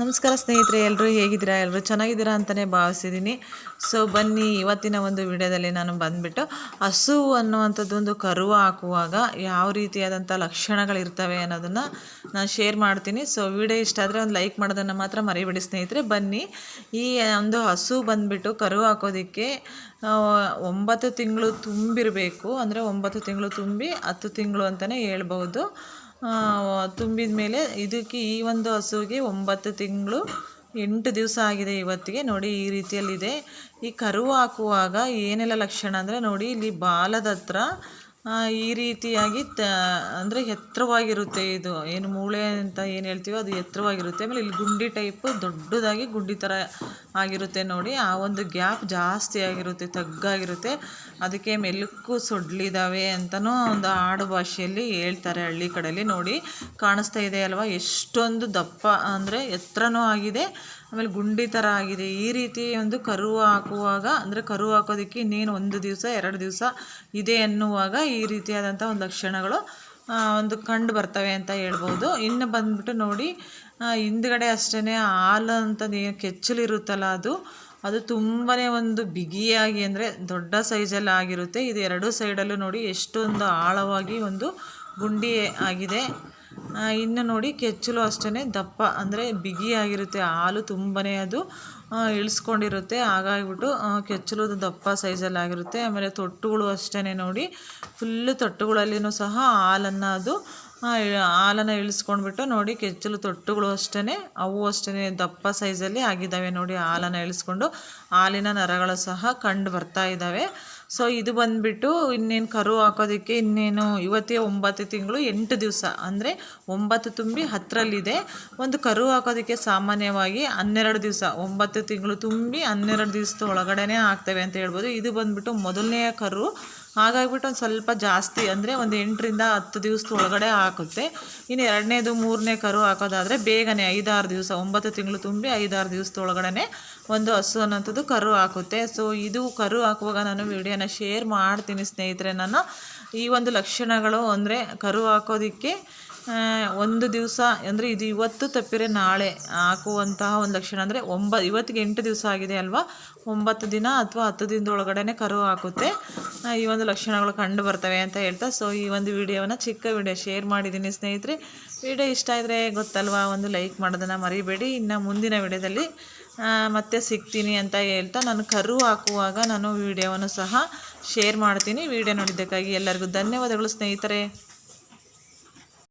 ನಮಸ್ಕಾರ ಸ್ನೇಹಿತರೆ ಎಲ್ಲರೂ ಹೇಗಿದ್ದೀರಾ? ಎಲ್ಲರೂ ಚೆನ್ನಾಗಿದ್ದೀರಾ ಅಂತಲೇ ಭಾವಿಸಿದ್ದೀನಿ. ಸೊ ಬನ್ನಿ, ಇವತ್ತಿನ ಒಂದು ವಿಡಿಯೋದಲ್ಲಿ ನಾನು ಬಂದುಬಿಟ್ಟು ಹಸು ಅನ್ನುವಂಥದ್ದು ಒಂದು ಕರು ಹಾಕುವಾಗ ಯಾವ ರೀತಿಯಾದಂಥ ಲಕ್ಷಣಗಳಿರ್ತವೆ ಅನ್ನೋದನ್ನು ನಾನು ಶೇರ್ ಮಾಡ್ತೀನಿ. ಸೊ ವಿಡಿಯೋ ಇಷ್ಟ ಆದರೆ ಒಂದು ಲೈಕ್ ಮಾಡೋದನ್ನು ಮಾತ್ರ ಮರಿಬೇಡಿ ಸ್ನೇಹಿತರೆ. ಬನ್ನಿ, ಈ ಒಂದು ಹಸು ಬಂದುಬಿಟ್ಟು ಕರು ಹಾಕೋದಕ್ಕೆ ಒಂಬತ್ತು ತಿಂಗಳು ತುಂಬಿರಬೇಕು. ಅಂದರೆ ಒಂಬತ್ತು ತಿಂಗಳು ತುಂಬಿ ಹತ್ತು ತಿಂಗಳು ಅಂತಲೇ ಹೇಳ್ಬೋದು ತುಂಬಿದ ಮೇಲೆ ಇದಕ್ಕೆ ಈ ಒಂದು ಹಸುವಿಗೆ ಒಂಬತ್ತು ತಿಂಗಳು ಎಂಟು ದಿವಸ ಆಗಿದೆ ಇವತ್ತಿಗೆ. ನೋಡಿ, ಈ ರೀತಿಯಲ್ಲಿದೆ. ಈ ಕರು ಹಾಕುವಾಗ ಏನೆಲ್ಲ ಲಕ್ಷಣ ಅಂದರೆ, ನೋಡಿ, ಇಲ್ಲಿ ಬಾಲದ ಹತ್ರ ಈ ರೀತಿಯಾಗಿ ತ, ಅಂದರೆ ಎತ್ತರವಾಗಿರುತ್ತೆ ಇದು. ಏನು ಮೂಳೆ ಅಂತ ಏನು ಹೇಳ್ತೀವೋ ಅದು ಎತ್ತರವಾಗಿರುತ್ತೆ. ಆಮೇಲೆ ಇಲ್ಲಿ ಗುಂಡಿ ಟೈಪು ದೊಡ್ಡದಾಗಿ ಗುಂಡಿ ಥರ ಆಗಿರುತ್ತೆ ನೋಡಿ. ಆ ಒಂದು ಗ್ಯಾಪ್ ಜಾಸ್ತಿ ಆಗಿರುತ್ತೆ, ತಗ್ಗಾಗಿರುತ್ತೆ. ಅದಕ್ಕೆ ಮೆಲುಕು ಸೊಡ್ಲಿದ್ದಾವೆ ಅಂತಲೂ ಒಂದು ಆಡು ಭಾಷೆಯಲ್ಲಿ ಹೇಳ್ತಾರೆ ಹಳ್ಳಿ ಕಡೆಯಲ್ಲಿ ನೋಡಿ. ಕಾಣಿಸ್ತಾ ಇದೆ ಅಲ್ವಾ? ಎಷ್ಟೊಂದು ದಪ್ಪ ಅಂದರೆ ಎತ್ತರನೂ ಆಗಿದೆ. ಆಮೇಲೆ ಗುಂಡಿ ಥರ ಆಗಿದೆ. ಈ ರೀತಿ ಒಂದು ಕರು ಹಾಕುವಾಗ, ಅಂದರೆ ಕರು ಹಾಕೋದಕ್ಕೆ ಇನ್ನೇನು ಒಂದು ದಿವಸ, ಎರಡು ದಿವಸ ಇದೆ ಅನ್ನುವಾಗ ಈ ರೀತಿಯಾದಂಥ ಒಂದು ಲಕ್ಷಣಗಳು. ಒಂದು ಕಂಡು ಬರ್ತವೆ ಅಂತ ಹೇಳ್ಬೋದು. ಇನ್ನು ಬಂದ್ಬಿಟ್ಟು ನೋಡಿ ಹಿಂದ್ಗಡೆ ಅಷ್ಟೇ ಹಾಲು ಅಂತದ್ದು ಏನು ಕೆಚ್ಚಲಿರುತ್ತಲ್ಲ ಅದು. ಅದು ತುಂಬಾ ಒಂದು ಬಿಗಿಯಾಗಿ ಅಂದರೆ ದೊಡ್ಡ ಸೈಜಲ್ಲಿ ಆಗಿರುತ್ತೆ. ಇದು ಎರಡು ಸೈಡಲ್ಲೂ ನೋಡಿ ಎಷ್ಟೊಂದು ಆಳವಾಗಿ ಒಂದು ಗುಂಡಿ ಆಗಿದೆ. ಇನ್ನು ನೋಡಿ ಕೆಚ್ಚಲು ಅಷ್ಟೇ ದಪ್ಪ ಅಂದರೆ ಬಿಗಿಯಾಗಿರುತ್ತೆ ಹಾಲು ತುಂಬಾ ಅದು. ಇಳಿಸ್ಕೊಂಡಿರುತ್ತೆ. ಹಾಗಾಗಿಬಿಟ್ಟು ಕೆಚ್ಚಲುದು ಕೆಚ್ಚಲು ದಪ್ಪ ಸೈಜಲ್ಲಿ ಆಗಿರುತ್ತೆ. ಆಮೇಲೆ ತೊಟ್ಟುಗಳು ಅಷ್ಟೇ ನೋಡಿ. ಫುಲ್ಲು ತೊಟ್ಟುಗಳಲ್ಲಿನೂ ಸಹ ಹಾಲನ್ನು ಅದು ಹಾಲನ್ನು ಇಳಿಸ್ಕೊಂಡ್ಬಿಟ್ಟು ನೋಡಿ, ಕೆಚ್ಚಲು ತೊಟ್ಟುಗಳು ಅಷ್ಟೇ ಅವು ಅಷ್ಟೇ ದಪ್ಪ ಸೈಜಲ್ಲಿ ಆಗಿದ್ದಾವೆ ನೋಡಿ ಹಾಲನ್ನು ಇಳಿಸ್ಕೊಂಡು. ಹಾಲಿನ ನರಗಳು ಸಹ ಕಂಡು ಬರ್ತಾ ಇದ್ದಾವೆ. ಸೊ ಇದು ಬಂದುಬಿಟ್ಟು ಇನ್ನೇನು ಕರು ಹಾಕೋದಕ್ಕೆ ಇನ್ನೇನು ಇವತ್ತೇ ಒಂಬತ್ತು ತಿಂಗಳು ಎಂಟು ದಿವಸ. ಅಂದರೆ ಒಂಬತ್ತು ತುಂಬಿ ಹತ್ತರಲ್ಲಿದೆ ಒಂದು ಕರು ಹಾಕೋದಕ್ಕೆ ಸಾಮಾನ್ಯವಾಗಿ ಹನ್ನೆರಡು ದಿವಸ. ಒಂಬತ್ತು ತಿಂಗಳು ತುಂಬಿ ಹನ್ನೆರಡು ದಿವಸದ ಒಳಗಡೆನೇ ಆಗ್ತವೆ ಅಂತ ಹೇಳ್ಬೋದು. ಇದು ಬಂದುಬಿಟ್ಟು ಮೊದಲನೆಯ ಕರು. ಹಾಗಾಗ್ಬಿಟ್ಟು ಒಂದು ಸ್ವಲ್ಪ ಜಾಸ್ತಿ ಅಂದರೆ ಒಂದು ಎಂಟರಿಂದ ಹತ್ತು ದಿವಸದ ಒಳಗಡೆ ಹಾಕುತ್ತೆ. ಇನ್ನು ಎರಡನೇದು, ಮೂರನೇ ಕರು ಹಾಕೋದಾದರೆ ಬೇಗನೆ ಐದಾರು ದಿವಸ, ಒಂಬತ್ತು ತಿಂಗಳು ತುಂಬಿ ಐದಾರು ದಿವಸದ ಒಳಗಡೆ ಒಂದು ಹಸು ಅನ್ನೋಂಥದ್ದು ಕರು ಹಾಕುತ್ತೆ. ಸೊ ಇದು ಕರು ಹಾಕುವಾಗ ನಾನು ವಿಡಿಯೋನ ಶೇರ್ ಮಾಡ್ತೀನಿ ಸ್ನೇಹಿತರೆ. ನಾನು ಈ ಒಂದು ಲಕ್ಷಣಗಳು ಅಂದರೆ ಕರು ಹಾಕೋದಕ್ಕೆ ಒಂದು ದಿವಸ ಅಂದರೆ ಇದು ಇವತ್ತು ತಪ್ಪಿರೆ ನಾಳೆ ಹಾಕುವಂತಹ ಒಂದು ಲಕ್ಷಣ ಅಂದರೆ ಒಂಬ, ಇವತ್ತಿಗೆ ಎಂಟು ದಿವಸ ಆಗಿದೆ ಅಲ್ವಾ? ಒಂಬತ್ತು ದಿನ ಅಥವಾ ಹತ್ತು ದಿನದ ಒಳಗಡೆ ಕರು ಹಾಕುತ್ತೆ. ಈ ಒಂದು ಲಕ್ಷಣಗಳು ಕಂಡು ಬರ್ತವೆ ಅಂತ ಹೇಳ್ತಾ ಸೊ ಈ ಒಂದು ವಿಡಿಯೋನ ಚಿಕ್ಕ ವಿಡಿಯೋ ಶೇರ್ ಮಾಡಿದ್ದೀನಿ ಸ್ನೇಹಿತರೆ. ವಿಡಿಯೋ ಇಷ್ಟ ಇದ್ದರೆ ಗೊತ್ತಲ್ವಾ? ಒಂದು ಲೈಕ್ ಮಾಡೋದನ್ನು ಮರಿಬೇಡಿ. ಇನ್ನು ಮುಂದಿನ ವಿಡಿಯೋದಲ್ಲಿ ಮತ್ತೆ ಸಿಗ್ತೀನಿ ಅಂತ ಹೇಳ್ತಾ, ನಾನು ಕರು ಹಾಕುವಾಗ ನಾನು ವಿಡಿಯೋವನ್ನು ಸಹ ಶೇರ್ ಮಾಡ್ತೀನಿ. ವಿಡಿಯೋ ನೋಡಿದ್ದಕ್ಕಾಗಿ ಎಲ್ಲರಿಗೂ ಧನ್ಯವಾದಗಳು ಸ್ನೇಹಿತರೆ.